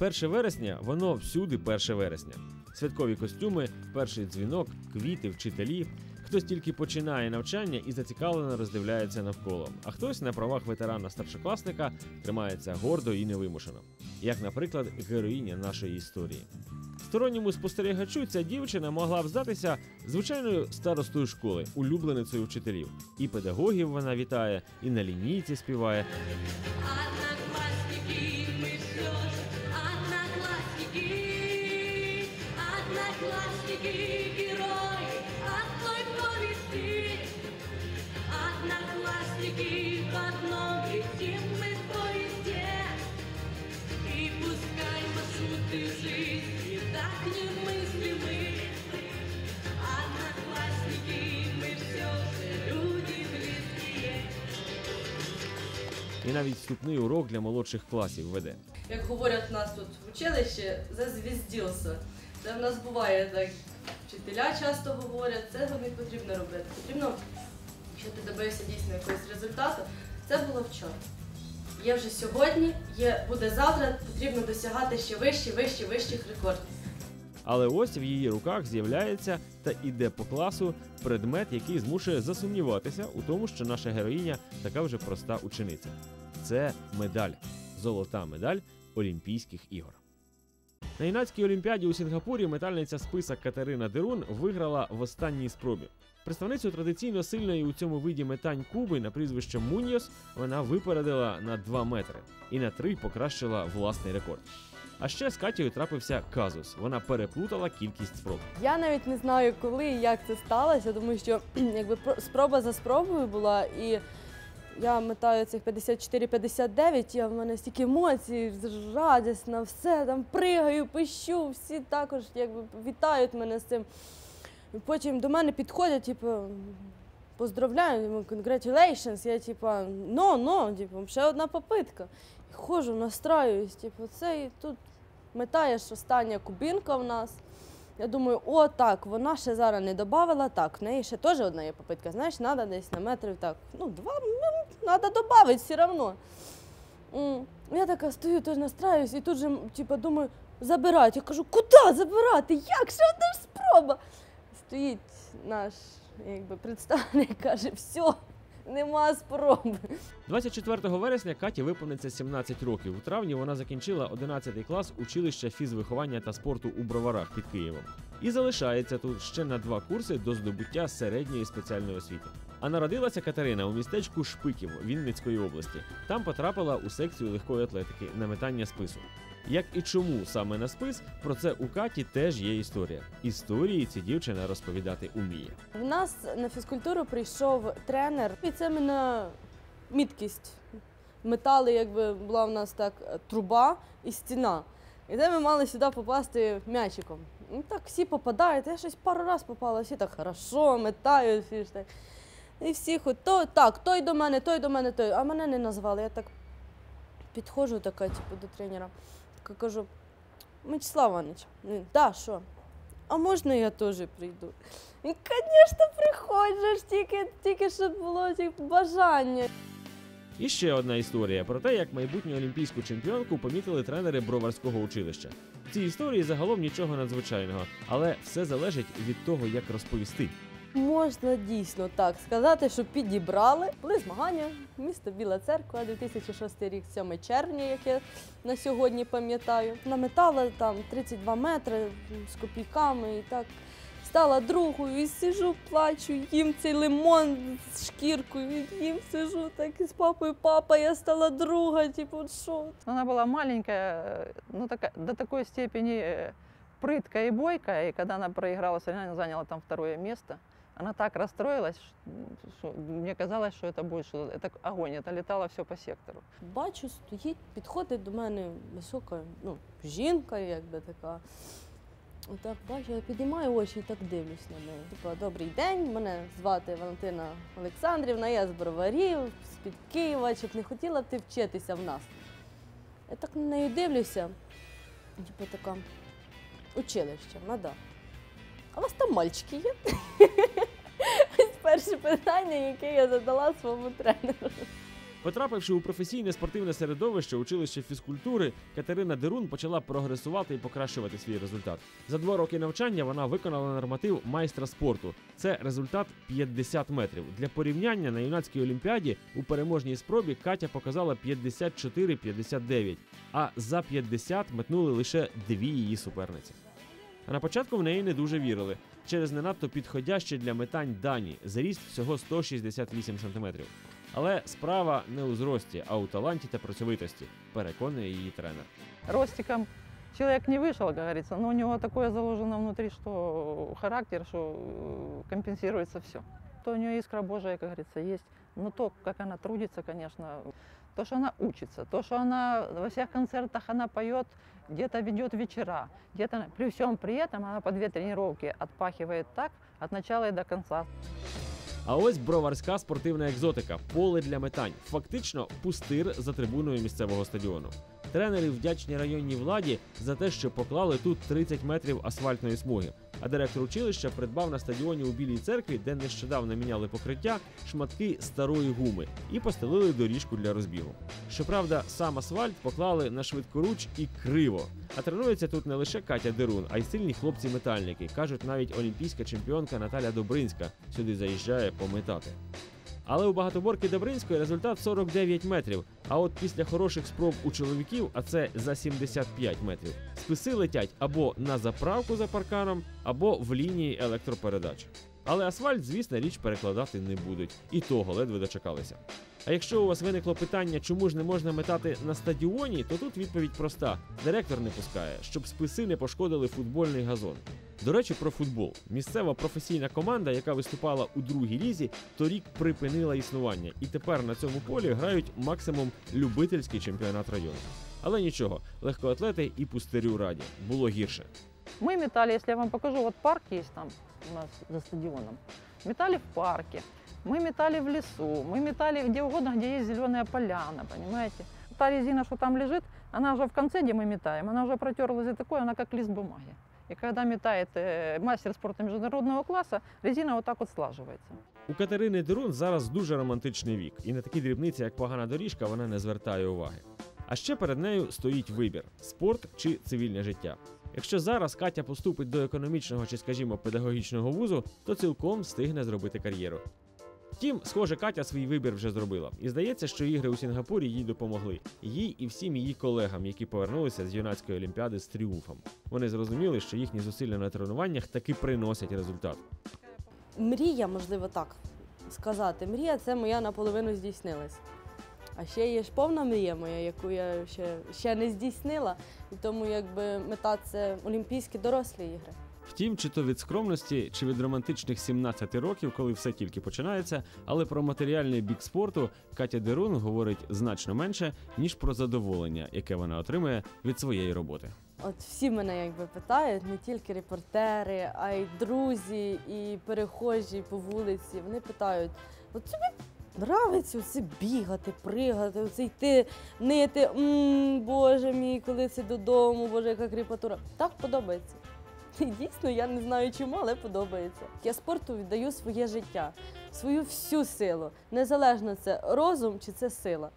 1 вересня воно всюди 1 вересня. Святкові костюми, перший дзвінок, квіти, вчителі. Хтось тільки починає навчання і зацікавлено роздивляється навколо, а хтось на правах ветерана старшокласника тримається гордо і невимушено, як, наприклад, героїня нашої історії. Сторонньому спостерігачу ця дівчина могла б здатися звичайною старостою школи, улюбленицею вчителів. І педагогів вона вітає, і на лінійці співає. одноклассники, герои одной повести, одноклассники в одном летим мы в поезде, и пускай маршруты жизни так немыслимы, одноклассники, мы все же люди близкие. І навіть вступний урок для молодших класів веде. як говорять в нас тут в училищі, зазвіздівся. Це в нас буває так. Вчителя часто говорять, цього не потрібно робити. Потрібно, якщо ти добився дійсно якогось результату, це було вчора. Є вже сьогодні, є, буде завтра, потрібно досягати ще вищі, вищі, вищих рекордів. Але ось в її руках з'являється та іде по класу предмет, який змушує засумніватися у тому, що наша героїня така вже проста учениця. Це медаль, золота медаль Олімпійських ігор. На юнацькій олімпіаді у Сінгапурі метальниця списа Катерина Дерун виграла в останній спробі. Представницю традиційно сильної у цьому виді метань Куби на прізвище Муньйос вона випередила на 2 метри і на 3 покращила власний рекорд. А ще з Катєю трапився казус. Вона переплутала кількість спроб. Я навіть не знаю, коли і як це сталося, тому що якби про- спроба за спробою була, і я метаю цих 54-59, я в мене стільки емоцій, радісна, все там пригаю, пищу, всі також якби вітають мене з цим. Потім до мене підходять, типу, поздравляю, congratulations, я типу, no, no, типу, ще одна попитка. Ходжу, настраююсь, типу, це і тут метаєш остання кубінка в нас. Я думаю, о, так, вона ще зараз не додавала, так, в неї ще теж одна є попитка. Знаєш, треба десь на метрів так. Ну, два, треба додати все одно. Я така стою, теж настраюсь, і тут же, типу, думаю, забирати. Я кажу, куди забирати? Як? Ще одна ж спроба. Стоїть наш якби, представник, каже, все, нема спроби. 24 вересня Каті виповниться 17 років. У травні вона закінчила 11 клас училища фізвиховання та спорту у Броварах під Києвом. І залишається тут ще на два курси до здобуття середньої спеціальної освіти. А народилася Катерина у містечку Шпиків Вінницької області. Там потрапила у секцію легкої атлетики на метання спису. Як і чому саме на спис, про це у Каті теж є історія. Історії ці дівчина розповідати уміє. В нас на фізкультуру прийшов тренер, і це мене міткість. Метали, якби була в нас так труба і стіна. І де ми мали сюди попасти м'ячиком. Ну так всі попадають. Я щось пару разів попала, всі так хорошо, метають, всі ж так. І всі хоч то, так, той до мене, той до мене, той. А мене не назвали. Я так підходжу така, типу, до тренера. Така кажу, Мячеслав Іванович, він, да, що? А можна я теж прийду? Він, звісно, приходиш, тільки, тільки щоб було тільки бажання. І ще одна історія про те, як майбутню олімпійську чемпіонку помітили тренери броварського училища. В цій історії загалом нічого надзвичайного, але все залежить від того, як розповісти. Можна дійсно так сказати, що підібрали. Були змагання, місто Біла Церква, 2006 рік, 7 червня, як я на сьогодні пам'ятаю. Наметала там 32 метри з копійками і так. Стала другою і сижу, плачу, їм цей лимон з шкіркою, їм сижу так із папою, папа, я стала друга, типу, от що? Она была маленькая, э, ну такая, до такой степени э, прыткая и бойкая, и когда она проиграла соревнование, заняла там второе место, она так расстроилась, ш- что мне казалось, что это будет что это огонь, это летало все по сектору. Бачу, стоїть, підходить до мене висока ну, жінка, якби така. Отак бачу, я підіймаю очі і так дивлюсь на неї. Типа, добрий день, мене звати Валентина Олександрівна, я з Броварів, з-під Києва, чи б не хотіла б ти вчитися в нас. Я так на неї дивлюся, типу така, училище, ну да. А у вас там мальчики є? Питання, яке я задала своєму тренеру. Потрапивши у професійне спортивне середовище училище фізкультури, Катерина Дерун почала прогресувати і покращувати свій результат. За два роки навчання вона виконала норматив майстра спорту. Це результат 50 метрів. Для порівняння на юнацькій олімпіаді у переможній спробі Катя показала 54-59, а за 50 метнули лише дві її суперниці. А на початку в неї не дуже вірили через не надто підходящі для метань дані. Зріст всього 168 см. Але справа не у зрості, а у таланті та працьовитості, переконує її тренер. Ростиком человек не вышел, как говорится, но у него такое заложено внутри, что характер, что компенсується компенсируется все. То у нее искра Божия, как говорится, есть. Но то, как она трудится, конечно, то, что она учится, то, что она во всех концертах она поет, где-то ведет вечера, где-то при всем при этом она по две тренировки отпахивает так от начала и до конца. А ось броварська спортивна екзотика поле для метань. Фактично пустир за трибуною місцевого стадіону. Тренери вдячні районній владі за те, що поклали тут 30 метрів асфальтної смуги. А директор училища придбав на стадіоні у Білій церкві, де нещодавно міняли покриття, шматки старої гуми і постелили доріжку для розбігу. Щоправда, сам асфальт поклали на швидкоруч і криво. А тренується тут не лише Катя Дерун, а й сильні хлопці-метальники. кажуть, навіть олімпійська чемпіонка Наталя Добринська сюди заїжджає пометати. Але у багатоборки Добринської результат 49 метрів. А от після хороших спроб у чоловіків, а це за 75 метрів, списи летять або на заправку за парканом, або в лінії електропередач. Але асфальт, звісно, річ перекладати не будуть, і того ледве дочекалися. А якщо у вас виникло питання, чому ж не можна метати на стадіоні, то тут відповідь проста: директор не пускає, щоб списи не пошкодили футбольний газон. До речі, про футбол. Місцева професійна команда, яка виступала у другій лізі, торік припинила існування, і тепер на цьому полі грають максимум любительський чемпіонат району. Але нічого, легкоатлети і пустирю раді було гірше. Мы метали, если я вам покажу, вот парк есть там у нас за стадионом. Метали в парке, мы метали в лесу, мы метали где угодно, где есть зеленая поляна, понимаете? Та резина, что там лежит, она уже в конце, где мы метаем, она уже протерлась и такое, она как лист бумаги. И когда метает э, мастер спорта международного класса, резина вот так вот слаживается. У Катерини Дерун зараз дуже романтичний вік, і на такі дрібниці, як погана доріжка, вона не звертає уваги. А ще перед нею стоїть вибір: спорт чи цивільне життя. Якщо зараз Катя поступить до економічного чи, скажімо, педагогічного вузу, то цілком встигне зробити кар'єру. Втім, схоже, Катя свій вибір вже зробила, і здається, що ігри у Сінгапурі їй допомогли їй і всім її колегам, які повернулися з юнацької олімпіади з тріумфом. Вони зрозуміли, що їхні зусилля на тренуваннях таки приносять результат. Мрія, можливо, так сказати. Мрія це моя наполовину здійснилась. А ще є ж повна мрія моя, яку я ще, ще не здійснила. І тому якби мета це Олімпійські дорослі ігри. Втім, чи то від скромності, чи від романтичних 17 років, коли все тільки починається, але про матеріальний бік спорту Катя Дерун говорить значно менше, ніж про задоволення, яке вона отримує від своєї роботи. От всі мене якби питають, не тільки репортери, а й друзі, і перехожі по вулиці. Вони питають: от тобі нравиться оце бігати, пригати, оце йти, нити. м боже мій, коли це додому, боже, яка кріпатура. Так подобається. І дійсно, я не знаю чому, але подобається. Я спорту віддаю своє життя, свою всю силу. Незалежно це розум чи це сила.